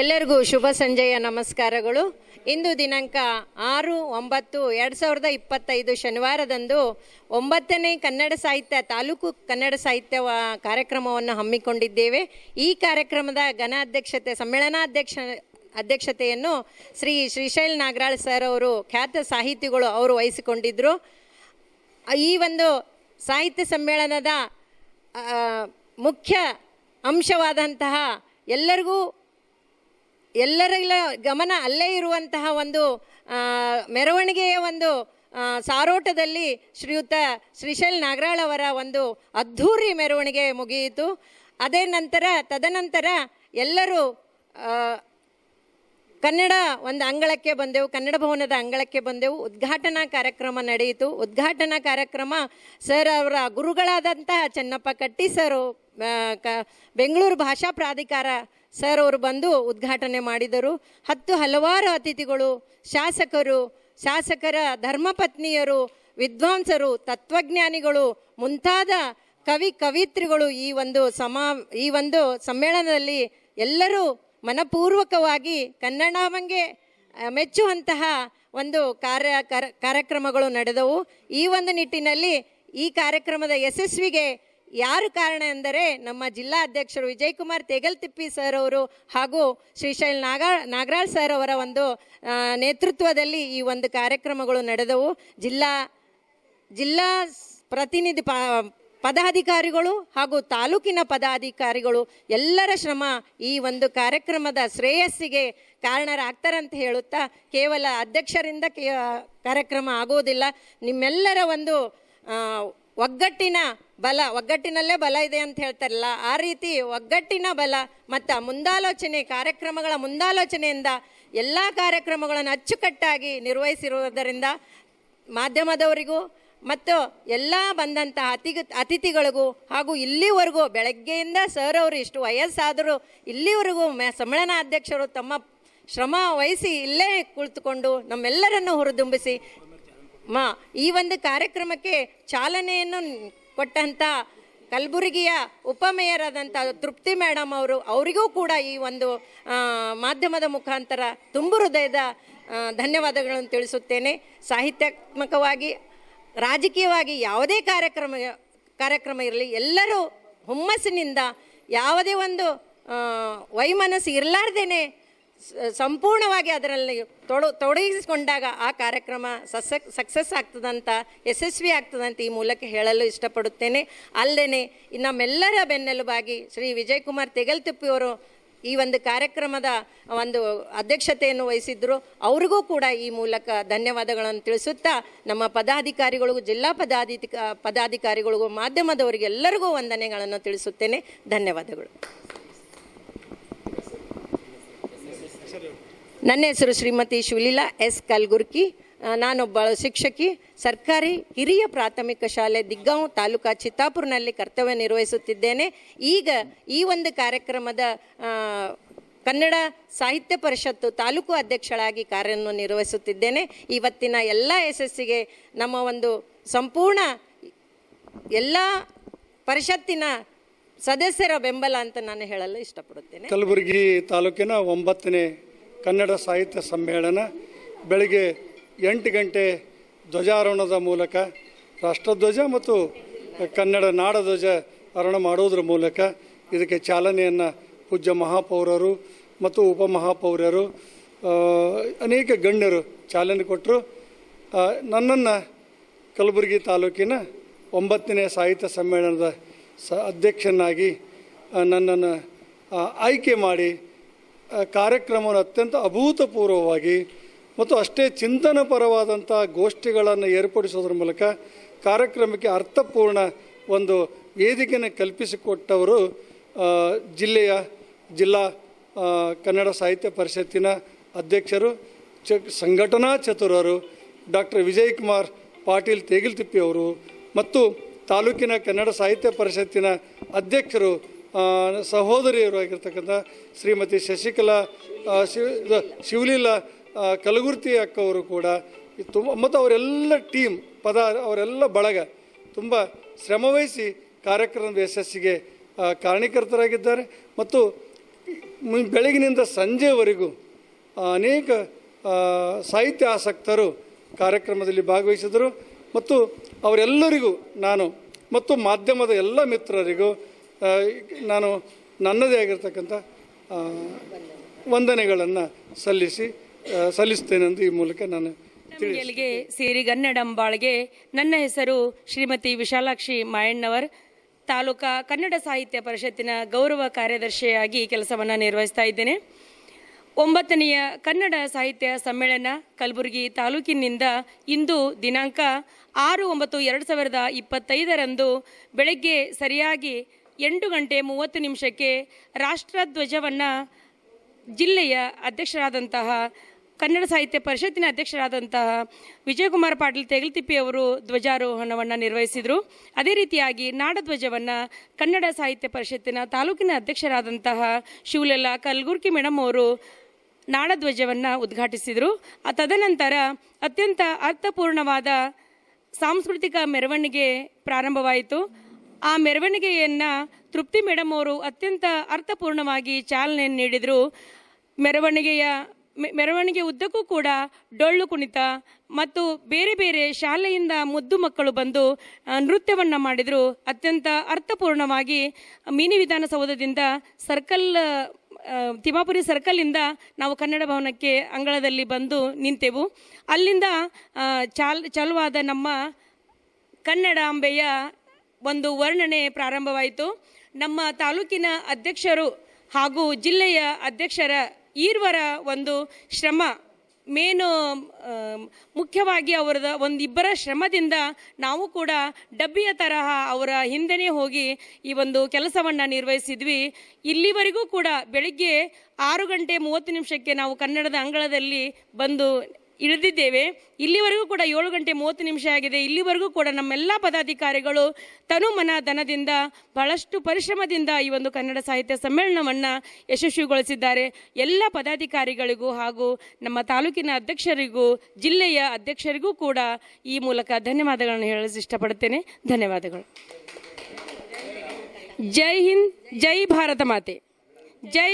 ಎಲ್ಲರಿಗೂ ಶುಭ ಸಂಜೆಯ ನಮಸ್ಕಾರಗಳು. ಇಂದು ದಿನಾಂಕ ಆರು ಒಂಬತ್ತು ಎರಡು ಸಾವಿರದ ಇಪ್ಪತ್ತೈದು ಶನಿವಾರದಂದು ಒಂಬತ್ತನೇ ಕನ್ನಡ ಸಾಹಿತ್ಯ ತಾಲೂಕು ಕನ್ನಡ ಸಾಹಿತ್ಯ ಕಾರ್ಯಕ್ರಮವನ್ನು ಹಮ್ಮಿಕೊಂಡಿದ್ದೇವೆ. ಈ ಕಾರ್ಯಕ್ರಮದ ಘನಾಧ್ಯಕ್ಷತೆ ಸಮ್ಮೇಳನಾಧ್ಯಕ್ಷ ಅಧ್ಯಕ್ಷತೆಯನ್ನು ಶ್ರೀ ಶ್ರೀಶೈಲ್ ನಾಗರಾಳ್ ಸರ್ ಅವರು ಖ್ಯಾತ ಸಾಹಿತಿಗಳು ಅವರು ವಹಿಸಿಕೊಂಡಿದ್ದರು ಈ ಒಂದು ಸಾಹಿತ್ಯ ಸಮ್ಮೇಳನದ ಮುಖ್ಯ ಅಂಶವಾದಂತಹ ಎಲ್ಲರಿಗೂ ಎಲ್ಲರಿಗ ಗಮನ ಅಲ್ಲೇ ಇರುವಂತಹ ಒಂದು ಮೆರವಣಿಗೆಯ ಒಂದು ಸಾರೋಟದಲ್ಲಿ ಶ್ರೀಯುತ ಶ್ರೀಶೈಲ್ ನಾಗರಾಳ್ ಅವರ ಒಂದು ಅದ್ಧೂರಿ ಮೆರವಣಿಗೆ ಮುಗಿಯಿತು. ಅದೇ ನಂತರ, ತದನಂತರ ಎಲ್ಲರೂ ಕನ್ನಡ ಒಂದು ಅಂಗಳಕ್ಕೆ ಬಂದೆವು, ಕನ್ನಡ ಭವನದ ಅಂಗಳಕ್ಕೆ ಬಂದೆವು. ಉದ್ಘಾಟನಾ ಕಾರ್ಯಕ್ರಮ ನಡೆಯಿತು. ಉದ್ಘಾಟನಾ ಕಾರ್ಯಕ್ರಮ ಸರ್ ಅವರ ಗುರುಗಳಾದಂತಹ ಚೆನ್ನಪ್ಪ ಕಟ್ಟಿ ಸರ್ ಕ, ಬೆಂಗಳೂರು ಭಾಷಾ ಪ್ರಾಧಿಕಾರ ಸರ್ ಅವರು ಬಂದು ಉದ್ಘಾಟನೆ ಮಾಡಿದರು. ಹತ್ತು ಹಲವಾರು ಅತಿಥಿಗಳು, ಶಾಸಕರು, ಶಾಸಕರ ಧರ್ಮಪತ್ನಿಯರು, ವಿದ್ವಾಂಸರು, ತತ್ವಜ್ಞಾನಿಗಳು, ಮುಂತಾದ ಕವಿ ಕವಿತ್ರಿಗಳು ಈ ಒಂದು ಸಮಾ, ಈ ಒಂದು ಸಮ್ಮೇಳನದಲ್ಲಿ ಎಲ್ಲರೂ ಮನಪೂರ್ವಕವಾಗಿ ಕನ್ನಡವಂಗೆ ಆ, ಮೆಚ್ಚುವಂತಹ ಒಂದು ಕಾರ್ಯ ಕರ- ಕಾರ್ಯಕ್ರಮಗಳು ನಡೆದವು. ಈ ಒಂದು ನಿಟ್ಟಿನಲ್ಲಿ ಈ ಕಾರ್ಯಕ್ರಮದ ಯಶಸ್ವಿಗೆ ಯಾರು ಕಾರಣ ಎಂದರೆ ನಮ್ಮ ಜಿಲ್ಲಾ ಅಧ್ಯಕ್ಷರು ವಿಜಯಕುಮಾರ್ ತೆಗಲ್ತಿಪ್ಪಿ ಸರ್ ಅವರು ಹಾಗೂ ಶ್ರೀಶೈಲ್ ನಾಗಾ ನಾಗರಾಳ್ ಸರ್ ಅವರ ಒಂದು ನೇತೃತ್ವದಲ್ಲಿ ಈ ಒಂದು ಕಾರ್ಯಕ್ರಮಗಳು ನಡೆದವು. ಜಿಲ್ಲಾ ಜಿಲ್ಲಾ ಪ್ರತಿನಿಧಿ ಪದಾಧಿಕಾರಿಗಳು ಹಾಗೂ ತಾಲೂಕಿನ ಪದಾಧಿಕಾರಿಗಳು ಎಲ್ಲರ ಶ್ರಮ ಈ ಒಂದು ಕಾರ್ಯಕ್ರಮದ ಶ್ರೇಯಸ್ಸಿಗೆ ಕಾರಣರಾಗ್ತಾರಂತ ಹೇಳುತ್ತಾ ಕೇವಲ ಅಧ್ಯಕ್ಷರಿಂದ ಕೇ ಕಾರ್ಯಕ್ರಮ ಆಗೋದಿಲ್ಲ. ನಿಮ್ಮೆಲ್ಲರ ಒಂದು ಒಗ್ಗಟ್ಟಿನ ಬಲ, ಒಗ್ಗಟ್ಟಿನಲ್ಲೇ ಬಲ ಇದೆ ಅಂತ ಹೇಳ್ತಾರಲ್ಲ, ಆ ರೀತಿ ಒಗ್ಗಟ್ಟಿನ ಬಲ ಮತ್ತು ಮುಂದಾಲೋಚನೆ, ಕಾರ್ಯಕ್ರಮಗಳ ಮುಂದಾಲೋಚನೆಯಿಂದ ಎಲ್ಲ ಕಾರ್ಯಕ್ರಮಗಳನ್ನು ಅಚ್ಚುಕಟ್ಟಾಗಿ ನಿರ್ವಹಿಸಿರುವುದರಿಂದ ಮಾಧ್ಯಮದವರಿಗೂ ಮತ್ತು ಎಲ್ಲ ಬಂದಂತಹ ಅತಿ ಅತಿಥಿಗಳಿಗೂ ಹಾಗೂ ಇಲ್ಲಿವರೆಗೂ ಬೆಳಗ್ಗೆಯಿಂದ ಸರ್ ಅವರು ಇಷ್ಟು ವಯಸ್ಸಾದರೂ ಇಲ್ಲಿವರೆಗೂ ಸಮ್ಮೇಳನ ಸಮ್ಮೇಳನಾಧ್ಯಕ್ಷರು ತಮ್ಮ ಶ್ರಮ ವಹಿಸಿ ಇಲ್ಲೇ ಕುಳಿತುಕೊಂಡು ನಮ್ಮೆಲ್ಲರನ್ನು ಹುರಿದುಂಬಿಸಿ ಮಾ, ಈ ಒಂದು ಕಾರ್ಯಕ್ರಮಕ್ಕೆ ಚಾಲನೆಯನ್ನು ಕೊಟ್ಟಂಥ ಕಲಬುರಗಿಯ ಉಪಮೇಯರಾದಂಥ ತೃಪ್ತಿ ಮೇಡಮ್ ಅವರು, ಅವರಿಗೂ ಕೂಡ ಈ ಒಂದು ಮಾಧ್ಯಮದ ಮುಖಾಂತರ ತುಂಬು ಹೃದಯದ ಧನ್ಯವಾದಗಳನ್ನು ತಿಳಿಸುತ್ತೇನೆ. ಸಾಹಿತ್ಯಾತ್ಮಕವಾಗಿ ರಾಜಕೀಯವಾಗಿ ಯಾವುದೇ ಕಾರ್ಯಕ್ರಮ ಕಾರ್ಯಕ್ರಮ ಇರಲಿ, ಎಲ್ಲರೂ ಹುಮ್ಮಸ್ಸಿನಿಂದ ಯಾವುದೇ ಒಂದು ವೈಮನಸ್ಸು ಇರಲಾರ್ದೇನೆ ಸಂಪೂರ್ಣವಾಗಿ ಅದರಲ್ಲಿ ತೊಡ, ತೊಡಗಿಸಿಕೊಂಡಾಗ ಆ ಕಾರ್ಯಕ್ರಮ ಸಸ, ಸಕ್ಸಸ್ ಆಗ್ತದಂತ, ಯಶಸ್ವಿ ಆಗ್ತದಂತ ಈ ಮೂಲಕ ಹೇಳಲು ಇಷ್ಟಪಡುತ್ತೇನೆ. ಅಲ್ಲದೆ ನಮ್ಮೆಲ್ಲರ ಬೆನ್ನೆಲುಬಾಗಿ ಶ್ರೀ ವಿಜಯಕುಮಾರ್ ತೆಗಲ್ತಿಪ್ಪಿಯವರು ಈ ಒಂದು ಕಾರ್ಯಕ್ರಮದ ಒಂದು ಅಧ್ಯಕ್ಷತೆಯನ್ನು ವಹಿಸಿದ್ರು. ಅವರಿಗೂ ಕೂಡ ಈ ಮೂಲಕ ಧನ್ಯವಾದಗಳನ್ನು ತಿಳಿಸುತ್ತಾ ನಮ್ಮ ಪದಾಧಿಕಾರಿಗಳಿಗೂ, ಜಿಲ್ಲಾ ಪದಾಧಿಕ, ಪದಾಧಿಕಾರಿಗಳಿಗೂ, ಮಾಧ್ಯಮದವರಿಗೆ ಎಲ್ಲರಿಗೂ ವಂದನೆಗಳನ್ನು ತಿಳಿಸುತ್ತೇನೆ. ಧನ್ಯವಾದಗಳು. ನನ್ನ ಹೆಸರು ಶ್ರೀಮತಿ ಶಿವಲೀಲಾ ಎಸ್ ಕಲ್ಗುರ್ಕಿ. ನಾನೊಬ್ಬ ಶಿಕ್ಷಕಿ, ಸರ್ಕಾರಿ ಹಿರಿಯ ಪ್ರಾಥಮಿಕ ಶಾಲೆ ದಿಗ್ಗಾಂವ್ ತಾಲೂಕಾ ಚಿತ್ತಾಪುರ್ನಲ್ಲಿ ಕರ್ತವ್ಯ ನಿರ್ವಹಿಸುತ್ತಿದ್ದೇನೆ. ಈಗ ಈ ಒಂದು ಕಾರ್ಯಕ್ರಮದ ಕನ್ನಡ ಸಾಹಿತ್ಯ ಪರಿಷತ್ತು ತಾಲೂಕು ಅಧ್ಯಕ್ಷಳಾಗಿ ಕಾರ್ಯವನ್ನು ನಿರ್ವಹಿಸುತ್ತಿದ್ದೇನೆ. ಇವತ್ತಿನ ಎಲ್ಲ ಯಶಸ್ಸಿಗೆ ನಮ್ಮ ಒಂದು ಸಂಪೂರ್ಣ ಎಲ್ಲ ಪರಿಷತ್ತಿನ ಸದಸ್ಯರ ಬೆಂಬಲ ಅಂತ ನಾನು ಹೇಳಲು ಇಷ್ಟಪಡುತ್ತೇನೆ. ಕಲಬುರಗಿ ತಾಲೂಕಿನ ಒಂಬತ್ತನೇ ಕನ್ನಡ ಸಾಹಿತ್ಯ ಸಮ್ಮೇಳನ ಬೆಳಗ್ಗೆ ಎಂಟು ಗಂಟೆ ಧ್ವಜಾರೋಹಣದ ಮೂಲಕ, ರಾಷ್ಟ್ರಧ್ವಜ ಮತ್ತು ಕನ್ನಡ ನಾಡಧ್ವಜ ಅರಣ ಮಾಡೋದ್ರ ಮೂಲಕ ಇದಕ್ಕೆ ಚಾಲನೆಯನ್ನು ಪೂಜ್ಯ ಮಹಾಪೌರರು ಮತ್ತು ಉಪಮಹಾಪೌರರು ಅನೇಕ ಗಣ್ಯರು ಚಾಲನೆ ಕೊಟ್ಟರು ನನ್ನನ್ನು ಕಲಬುರಗಿ ತಾಲೂಕಿನ ಒಂಬತ್ತನೇ ಸಾಹಿತ್ಯ ಸಮ್ಮೇಳನದ ಸ, ಅಧ್ಯಕ್ಷನಾಗಿ ನನ್ನನ್ನು ಆಯ್ಕೆ ಮಾಡಿ ಕಾರ್ಯಕ್ರಮವನ್ನು ಅತ್ಯಂತ ಅಭೂತಪೂರ್ವವಾಗಿ ಮತ್ತು ಅಷ್ಟೇ ಚಿಂತನಪರವಾದಂಥ ಗೋಷ್ಠಿಗಳನ್ನು ಏರ್ಪಡಿಸೋದ್ರ ಮೂಲಕ ಕಾರ್ಯಕ್ರಮಕ್ಕೆ ಅರ್ಥಪೂರ್ಣ ಒಂದು ವೇದಿಕೆಯನ್ನು ಕಲ್ಪಿಸಿಕೊಟ್ಟವರು ಜಿಲ್ಲೆಯ ಜಿಲ್ಲಾ ಕನ್ನಡ ಸಾಹಿತ್ಯ ಪರಿಷತ್ತಿನ ಅಧ್ಯಕ್ಷರು, ಚ, ಸಂಘಟನಾ ಚತುರರು, ಡಾಕ್ಟರ್ ವಿಜಯ್ ಕುಮಾರ್ ಪಾಟೀಲ್ ತೇಗಿಲ್ತಿಪ್ಪಿ ಅವರು ಮತ್ತು ತಾಲೂಕಿನ ಕನ್ನಡ ಸಾಹಿತ್ಯ ಪರಿಷತ್ತಿನ ಅಧ್ಯಕ್ಷರು ಸಹೋದರಿಯರು ಆಗಿರ್ತಕ್ಕಂಥ ಶ್ರೀಮತಿ ಶಶಿಕಲಾ ಶಿವ ಶಿವಲೀಲಾ ಕಲಗುರ್ತಿ ಅಕ್ಕವರು ಕೂಡ ತುಂಬ ಮತ್ತು ಅವರೆಲ್ಲ ಟೀಮ್ ಪದ, ಅವರೆಲ್ಲ ಬಳಗ ತುಂಬ ಶ್ರಮವಹಿಸಿ ಕಾರ್ಯಕ್ರಮದ ಯಶಸ್ಸಿಗೆ ಕಾರಣೀಕರ್ತರಾಗಿದ್ದಾರೆ ಮತ್ತು ಬೆಳಗಿನಿಂದ ಸಂಜೆವರೆಗೂ ಅನೇಕ ಸಾಹಿತ್ಯ ಆಸಕ್ತರು ಕಾರ್ಯಕ್ರಮದಲ್ಲಿ ಭಾಗವಹಿಸಿದರು. ಮತ್ತು ಅವರೆಲ್ಲರಿಗೂ ನಾನು ಮತ್ತು ಮಾಧ್ಯಮದ ಎಲ್ಲ ಮಿತ್ರರಿಗೂ ನಾನು ನನ್ನದೇ ಆಗಿರ್ತಕ್ಕಂಥ ವಂದನೆಗಳನ್ನು ಸಲ್ಲಿಸಿ ಆ, ಸಲ್ಲಿಸ್ತೇನೆಂದು ಈ ಮೂಲಕ ನಾನು ಸೇರಿ ಗನ್ನಡಂಬಾಳ್ಗೆ ನನ್ನ ಹೆಸರು ಶ್ರೀಮತಿ ವಿಶಾಲಾಕ್ಷಿ ಮಾಯಣ್ಣವರ್. ತಾಲೂಕಾ ಕನ್ನಡ ಸಾಹಿತ್ಯ ಪರಿಷತ್ತಿನ ಗೌರವ ಕಾರ್ಯದರ್ಶಿಯಾಗಿ ಕೆಲಸವನ್ನು ನಿರ್ವಹಿಸ್ತಾ ಇದ್ದೇನೆ. ಒಂಬತ್ತನೆಯ ಕನ್ನಡ ಸಾಹಿತ್ಯ ಸಮ್ಮೇಳನ ಕಲಬುರಗಿ ತಾಲೂಕಿನಿಂದ ಇಂದು ದಿನಾಂಕ ಆರು ಒಂಬತ್ತು ಎರಡು ಸಾವಿರದ ಇಪ್ಪತ್ತೈದರಂದು ಬೆಳಗ್ಗೆ ಸರಿಯಾಗಿ ಎಂಟು ಗಂಟೆ ಮೂವತ್ತು ನಿಮಿಷಕ್ಕೆ ರಾಷ್ಟ್ರಧ್ವಜವನ್ನು ಜಿಲ್ಲೆಯ ಅಧ್ಯಕ್ಷರಾದಂತಹ ಕನ್ನಡ ಸಾಹಿತ್ಯ ಪರಿಷತ್ತಿನ ಅಧ್ಯಕ್ಷರಾದಂತಹ ವಿಜಯಕುಮಾರ್ ಪಾಟೀಲ್ ತೆಗಲ್ತಿಪ್ಪಿ ಅವರು ಧ್ವಜಾರೋಹಣವನ್ನು ನಿರ್ವಹಿಸಿದರು. ಅದೇ ರೀತಿಯಾಗಿ ನಾಡಧ್ವಜವನ್ನು ಕನ್ನಡ ಸಾಹಿತ್ಯ ಪರಿಷತ್ತಿನ ತಾಲೂಕಿನ ಅಧ್ಯಕ್ಷರಾದಂತಹ ಶಿವಲೆಲ್ಲ ಕಲ್ಗುರ್ಕಿ ಮೇಡಮ್ ಅವರು ನಾಡಧ್ವಜವನ್ನು ಉದ್ಘಾಟಿಸಿದರು. ತದನಂತರ ಅತ್ಯಂತ ಅರ್ಥಪೂರ್ಣವಾದ ಸಾಂಸ್ಕೃತಿಕ ಮೆರವಣಿಗೆ ಪ್ರಾರಂಭವಾಯಿತು. ಆ ಮೆರವಣಿಗೆಯನ್ನು ತೃಪ್ತಿ ಮೇಡಮ್ ಅವರು ಅತ್ಯಂತ ಅರ್ಥಪೂರ್ಣವಾಗಿ ಚಾಲನೆ ನೀಡಿದರು. ಮೆರವಣಿಗೆಯ ಮೆರವಣಿಗೆ ಉದ್ದಕ್ಕೂ ಕೂಡ ಡೊಳ್ಳು ಕುಣಿತ ಮತ್ತು ಬೇರೆ ಬೇರೆ ಶಾಲೆಯಿಂದ ಮುದ್ದು ಮಕ್ಕಳು ಬಂದು ನೃತ್ಯವನ್ನು ಮಾಡಿದರು. ಅತ್ಯಂತ ಅರ್ಥಪೂರ್ಣವಾಗಿ ಮಿನಿ ವಿಧಾನಸೌಧದಿಂದ ಸರ್ಕಲ್ ತಿಮಾಪುರಿ ಸರ್ಕಲಿಂದ ನಾವು ಕನ್ನಡ ಭವನಕ್ಕೆ ಅಂಗಳದಲ್ಲಿ ಬಂದು ನಿಂತೆವು. ಅಲ್ಲಿಂದ ಚಾಲ್, ಚಾಲುವಾದ ನಮ್ಮ ಕನ್ನಡಾಂಬೆಯ ಒಂದು ವರ್ಣನೆ ಪ್ರಾರಂಭವಾಯಿತು. ನಮ್ಮ ತಾಲೂಕಿನ ಅಧ್ಯಕ್ಷರು ಹಾಗೂ ಜಿಲ್ಲೆಯ ಅಧ್ಯಕ್ಷರ ಈರ್ವರ ಒಂದು ಶ್ರಮ, ಮೇನು ಮುಖ್ಯವಾಗಿ ಅವರದ ಒಂದಿಬ್ಬರ ಶ್ರಮದಿಂದ ನಾವು ಕೂಡ ಡಬ್ಬಿಯ ತರಹ ಅವರ ಹಿಂದೆನೇ ಹೋಗಿ ಈ ಒಂದು ಕೆಲಸವನ್ನು ನಿರ್ವಹಿಸಿದ್ವಿ. ಇಲ್ಲಿವರೆಗೂ ಕೂಡ ಬೆಳಿಗ್ಗೆ ಆರು ಗಂಟೆ ಮೂವತ್ತು ನಿಮಿಷಕ್ಕೆ ನಾವು ಕನ್ನಡದ ಅಂಗಳದಲ್ಲಿ ಬಂದು ಇಳಿದಿದ್ದೇವೆ. ಇಲ್ಲಿವರೆಗೂ ಕೂಡ ಏಳು ಗಂಟೆ ಮೂವತ್ತು ನಿಮಿಷ ಆಗಿದೆ. ಇಲ್ಲಿವರೆಗೂ ಕೂಡ ನಮ್ಮೆಲ್ಲ ಪದಾಧಿಕಾರಿಗಳು ತನು ಮನ ಧನದಿಂದ ಬಹಳಷ್ಟು ಪರಿಶ್ರಮದಿಂದ ಈ ಒಂದು ಕನ್ನಡ ಸಾಹಿತ್ಯ ಸಮ್ಮೇಳನವನ್ನು ಯಶಸ್ವಿಗೊಳಿಸಿದ್ದಾರೆ. ಎಲ್ಲ ಪದಾಧಿಕಾರಿಗಳಿಗೂ ಹಾಗೂ ನಮ್ಮ ತಾಲೂಕಿನ ಅಧ್ಯಕ್ಷರಿಗೂ, ಜಿಲ್ಲೆಯ ಅಧ್ಯಕ್ಷರಿಗೂ ಕೂಡ ಈ ಮೂಲಕ ಧನ್ಯವಾದಗಳನ್ನು ಹೇಳಲು ಇಷ್ಟಪಡುತ್ತೇನೆ. ಧನ್ಯವಾದಗಳು. ಜೈ ಹಿಂದ್, ಜೈ ಭಾರತ ಮಾತೆ. ಜೈ